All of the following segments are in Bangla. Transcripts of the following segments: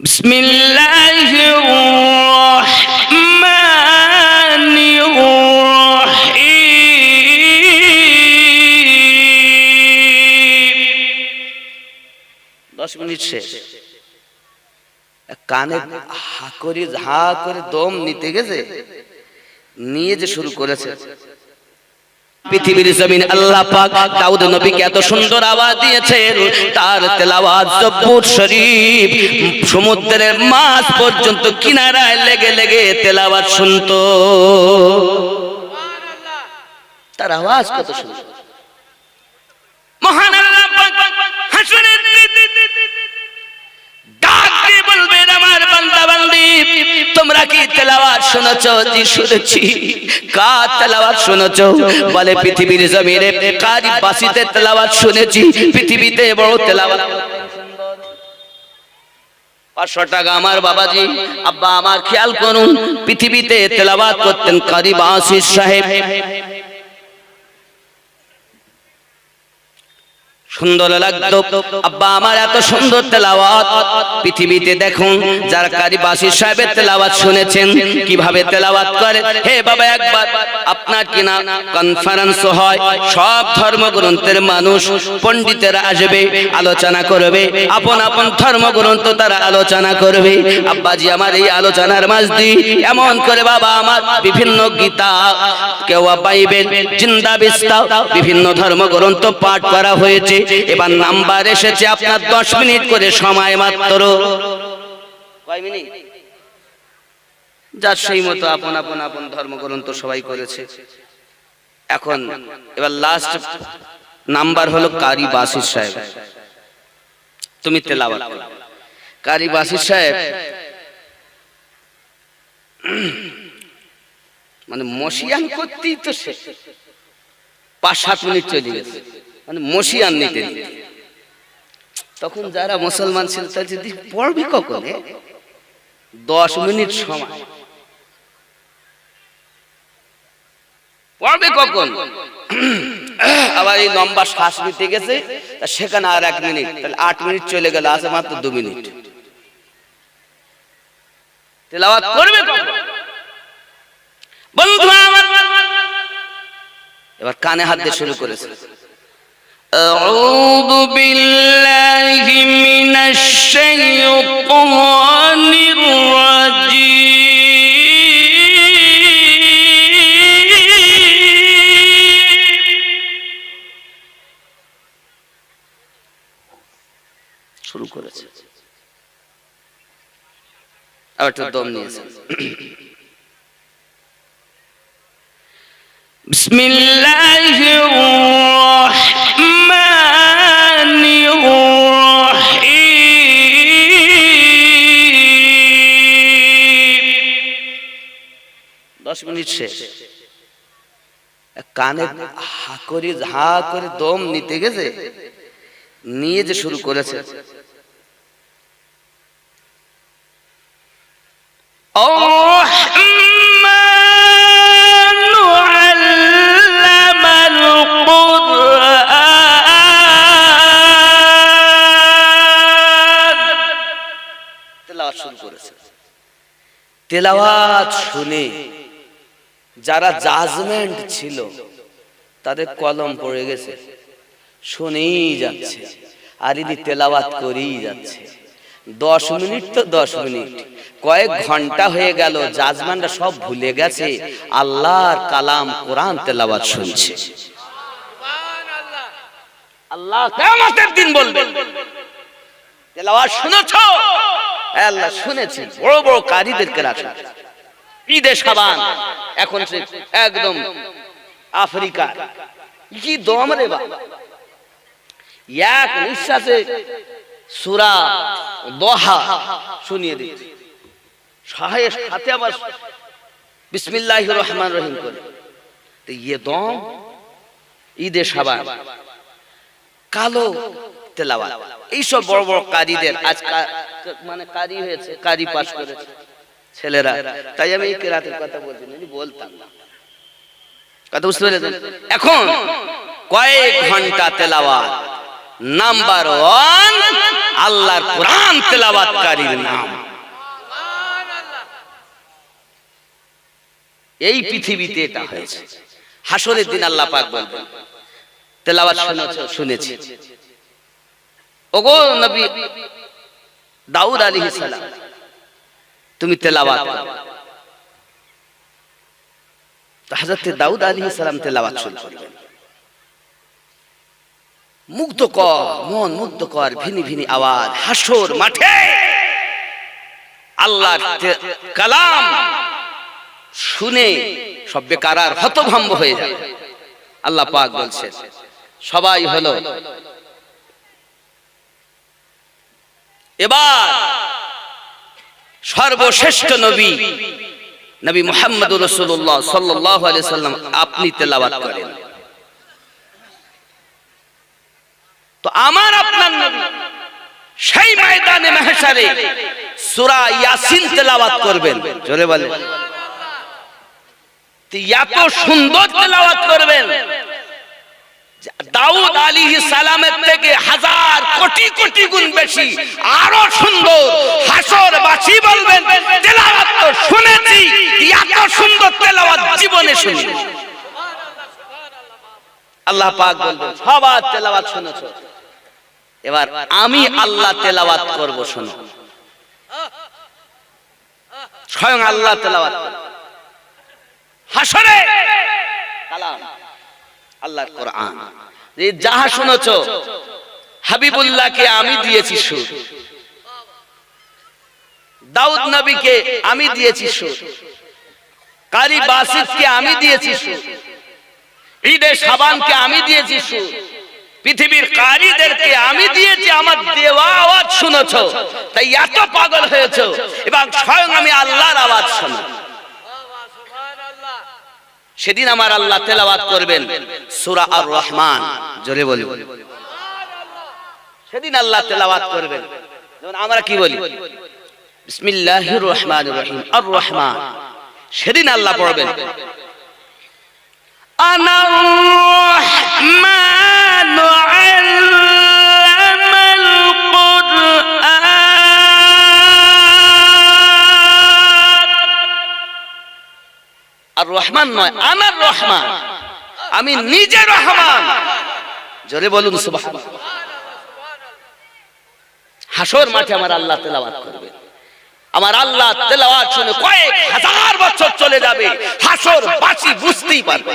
بسم الله الرحمن الرحيم দশ মিনিট শেষ কানে হা করে হা করে দম নিতে গেছে নিয়ে যে শুরু করেছে পৃথিবীর জমিন আল্লাহ পাক দাউদ নবীকে এত সুন্দর আওয়াজ দিয়েছেন। তার তেলাওয়াত জব্বুর শরীফ সমুদ্রের মাছ পর্যন্ত কিনারায় লেগে লেগে তেলাওয়াত শুনতো। তার আওয়াজ কত সুন্দর। মহান শুনেছো শুনেছি। কার তেলাওয়াত শুনেছ বলে বাসিতে তেলাওয়াত শুনেছি। পৃথিবীতে বড় তেলাওয়াত। পাঁচশো টাকা আমার বাবাজি, আব্বা আমার খেয়াল করুন, পৃথিবীতে তেলাবাদ করতেন কারি বাসির সাহেব। সুন্দর লাগতো। আব্বা, আমার এত সুন্দর তেলাওয়াত। পৃথিবীতে দেখুন, যারা কারি বাসির সাহেবের তেলাওয়াত শুনেছেন, কীভাবে তেলাওয়াত করে। হে বাবা, একবার আপনার কিনা কনফারেন্স হয়? সব ধর্মগ্রন্থের মানুষ, পণ্ডিতেরা আসবে, আলোচনা করবে। আপন আপন ধর্মগ্রন্থ তারা আলোচনা করবে। আব্বাজি, আমার এই আলোচনার মাঝ দিয়ে এমন করে বাবা আমার বিভিন্ন গীতা কেউ বাইবেল জিন্দা বিস্তা, বিভিন্ন ধর্মগ্রন্থ পাঠ করা হয়েছে। এবার নাম্বার এসেছে আপনার দশ মিনিট করে সময় মাত্র। যার সেই মতো আপন আপন আপন ধর্মগ্রন্থ সবাই করেছে। এখন, এবার লাস্ট নাম্বার হলো কারি বাসির সাহেব। তুমি কারি। বাসির সাহেব মানে মশিয়ান করতেই তো পাঁচ, সাত মিনিট চলে গেছে। মানে মশিয়ান নিতে তখন যারা মুসলমান ছিল, তারা যদি পড়বি কখন? দশ মিনিট সময়। পড়বে কখন? আবার এই লম্বা শ্বাস নিতে গেছে সেখানে আর এক মিনিট, তাহলে আট মিনিট চলে গেল, আছে মাত্র দু মিনিট। করবে এবার কানে হাত দিয়ে শুরু করেছে। أعوذ بالله من الشيطان الرجيم শুরু করেছে আবার একটু দম নিয়েছে بسم الله দিচ্ছে কানে হা করে হা করে দম নিতে গেছে নিয়ে যে শুরু করেছে। তেলাওয়াত শুনে যারা জাজমেন্ট ছিল, তাদের কলম পড়ে গেছে, শুনেই যাচ্ছে, আর ইনি তেলাওয়াত করেই যাচ্ছে। দশ মিনিট তো দশ মিনিট, কয়েক ঘণ্টা হয়ে গেল জাজমানরা সব ভুলে গেছে, আল্লাহর কালাম কোরআন তেলাওয়াত শুনছে। আল্লাহ কিয়ামতের দিন বলবে, তেলাওয়াত শুনেছো? আল্লাহ শুনেছি, বড় বড় কারীদেরকে রাখা। ঈদে সাবান এখন সে একদম আফ্রিকা। কি দম রে এক নিঃশ্বাসে সুরা দোহা শুনিয়ে সাহের সাথে আবার বিসমিল্লাহ রহমান রহিম করে। তো ইয়ে দম ঈদে সাবান কালো তেলাওয়াত। এইসব বড় বড় কারীদের আজ মানে কারি হয়েছে কারি পাশ করেছে। ছেলেরা। তাই আমি কেরাতের কথা বলছি বলতাম না। কথা বুঝতে পেরেছেন? এখন কয়েক ঘণ্টা তেলাওয়াত। নাম্বার ওয়ান আল্লাহর কোরআন তেলাওয়াতকারীর নাম। এই পৃথিবীতে এটা হয়েছে। হাসরের দিন আল্লাহ পাক বলবেন। তেলাওয়াত শুনেছো শুনেছি। ওগো নবী দাউদ আলাইহিস সালাম। তুমি তেলাওয়াত। তো হযরত দাউদ আলাইহিস সালাম তেলাওয়াত শুরু করলেন। মুগ্ধ কর, মন মুগ্ধ কর, ভিনি ভিনি আওয়াজ, হাসর মাঠে। আল্লাহর কালাম। শুনে সব বেকারার হতভম্ব হয়ে যায়। আল্লাহ পাক বলছেন, সবাই হলো, এবার সর্বশ্রেষ্ঠ নবী। নবী মুহাম্মদ রসুল্লাহ সাল্লাহ সাল্লাম আপনি তেলাওয়াত করেন। তো আমার আপনার নবী সেই ময়দানে মেহসারে সূরা ইয়াসিন তেলাওয়াত করবেন। জোরে বলেন। এত সুন্দর তেলাওয়াত করবেন দাউদ আলী সালামের থেকে হাজার কোটি কোটি গুণ বেশি, আরও সুন্দর হাসর বাসি বলবেন তেলাওয়াত তো শুনেছি এত সুন্দর তেলাওয়াত জীবনে শুনি। আল্লাহ পাক বলবেন সবার তেলাওয়াত শুনেছো? এবার আমি আল্লাহ তেলাওয়াত করব, শোনো। স্বয়ং আল্লাহ তেলাওয়াত। হাসরে! কালাম আল্লাহর কোরআন। এই যাহা শুনেছ, হাবিবুল্লাহকে আমি দিয়েছি সুর। দাউদ নবীকে আমি দিয়েছি সুর। কারি বাসিদকে আমি দিয়েছি ঈদে সাবানকে আমি দিয়েছি সুর পৃথিবীর কারীদেরকে আমি দিয়েছি, আমার দেওয়া আওয়াজ শুনেছ। তাই এত পাগল হয়েছ। এবং স্বয়ং আমি আল্লাহর আওয়াজ শুনো। সেদিন আমার আল্লাহ তেলাওয়াত করবেন সূরা আর রহমান জোরে বলি সেদিন আল্লাহ তেলাওয়াত করবেন। আমরা কি বলি? বিসমিল্লাহির রহমানির রহিম। আর রহমান সেদিন আল্লাহ পড়বেন। আর রহমান নয় আমার রহমান। আমি নিজে রহমান। জোরে বলুন সুবাহ হাসর মাঠে আমার আল্লাহ তেলাওয়াত করবে আমার আল্লাহ তেলাওয়াত শুনে কয়েক হাজার বছর চলে যাবে। হাসর বাসি বুঝতেই পারবে।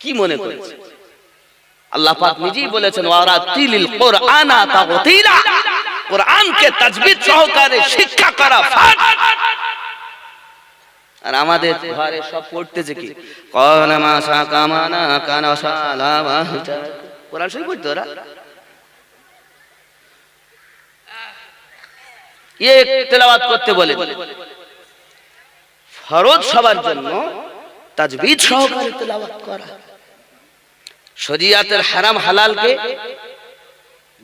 কি মনে করেছে? আল্লাহ পাক নিজেই বলেছেন, ওয়ারা তিলিল কোরআনা তাগতিলা কোরআনকে তাজবিদ সহকারে শিক্ষা করা ফরজ। আর আমাদের ঘরে সব পড়তেছে কি? কনা মাসা কামানা কানা শালা কোরআন শরীফ পড়তো ওরা? ইয়ে তেলাওয়াত করতে ফরজ সবার জন্য সহকারে তেলাওয়াত করা। হারাম হালালকে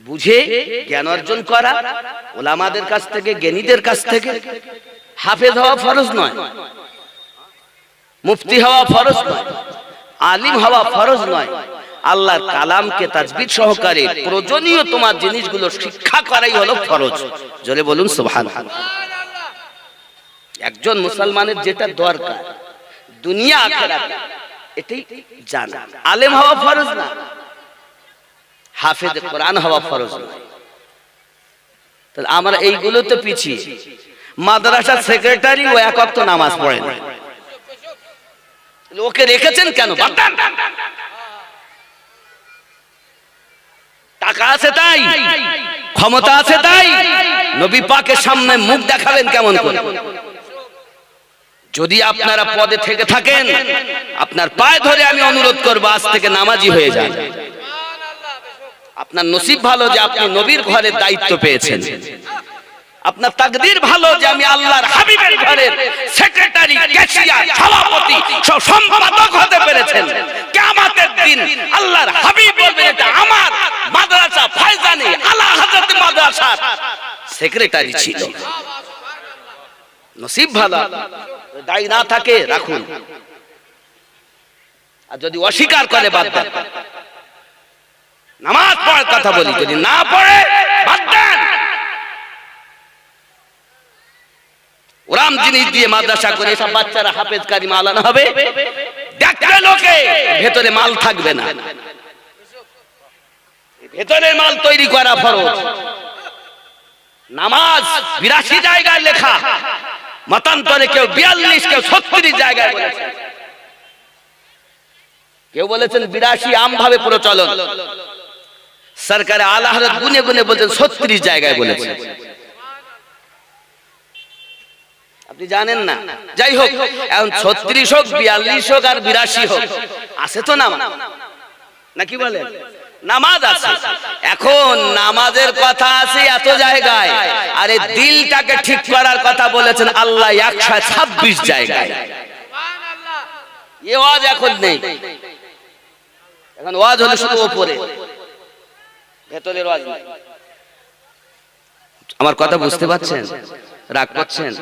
বুঝে জ্ঞান অর্জন করা, ওলামাদের কাছ থেকে, জ্ঞানীদের কাছ থেকে। হাফেজ হওয়া ফরজ নয়, মুফতি হওয়া ফরজ নয়, আলিম হওয়া ফরজ নয় আল্লাহর কালামকে তাজবিদ সহকারে প্রয়োজনীয় তোমার জিনিসগুলো শিক্ষা করাই হলো ফরজ। জোরে বলুন সুবহান একজন মুসলমানের যেটা দরকার, দুনিয়া আখেরাত, এটাই জানা। আলেম হওয়া ফরজ না, হাফেজ কোরআন হওয়া ফরজ না। তাহলে আমরা এইগুলোতে পিছিয়ে, মাদ্রাসার সেক্রেটারি ও এক নামাজ পড়ে না। ওকে রেখেছেন কেন? টাকা আছে তাই? ক্ষমতা আছে তাই? নবী পাকের সামনে মুখ দেখাবেন কেমন করে? যদি আপনারা পদে থেকে থাকেন, আপনার পায়ে ধরে আমি অনুরোধ করব, আজ থেকে নামাজি হয়ে যান। আপনার নসিব ভালো যে আপনি নবীর ঘরের দায়িত্ব পেয়েছেন। আপনার তাকদির ভালো যে আমি আল্লাহর হাবিবের ঘরের সেক্রেটারি ক্যাশিয়ার সভাপতি সব সম্পাদক হতে পেরেছেন। কিয়ামতের দিন আল্লাহর হাবিব বলবেন এটা আমার মাদ্রাসা ফয়জানি আলা হযরত মাদ্রাসার সেক্রেটারি ছিল। নসিব ভালো। দায়ী না থাকে, রাখুন। আর যদি অস্বীকার করে, বাদ দেন। নামাজ পড়ার কথা বলি, যদি না পড়ে, বাদ দেন। ওরাম জিনিস দিয়ে মাদ্রাসা করে সব বাচ্চারা হাফেজ কারি মালানো হবে। দেখবে লোকে, ভেতরে মাল থাকবে না। ভেতরের মাল তৈরি করা ফরজ। নামাজ বিরাশি জায়গায় লেখা। মতান্তরে কেউ বিয়াল্লিশ, কেউ ছত্রিশ জায়গায় বলেছেন কেউ বলেছেন বিরাশি আম ভাবে প্রচলন। সরকারে আল্লাহ গুনে গুনে বলছেন ছত্রিশ জায়গায় বলেছেন আপনি জানেন না? যাই হোক, এখন ছত্রিশ হোক, বিয়াল্লিশ হোক আর বিরাশি হোক আছে তো নাম নাকি বলেন? নামাজ আছে। এখন নামাজের কথা আছে এত জায়গায়। আরে দিলটাকে ঠিক করার কথা বলেছেন আল্লাহ একশো ছাব্বিশ জায়গায়। এ ওয়াজ এখন নেই। এখন ওয়াজ হলে শুধু ওপরে। ভেতরের ওয়াজ। আমার কথা বুঝতে পারছেন? রাগ করছেন?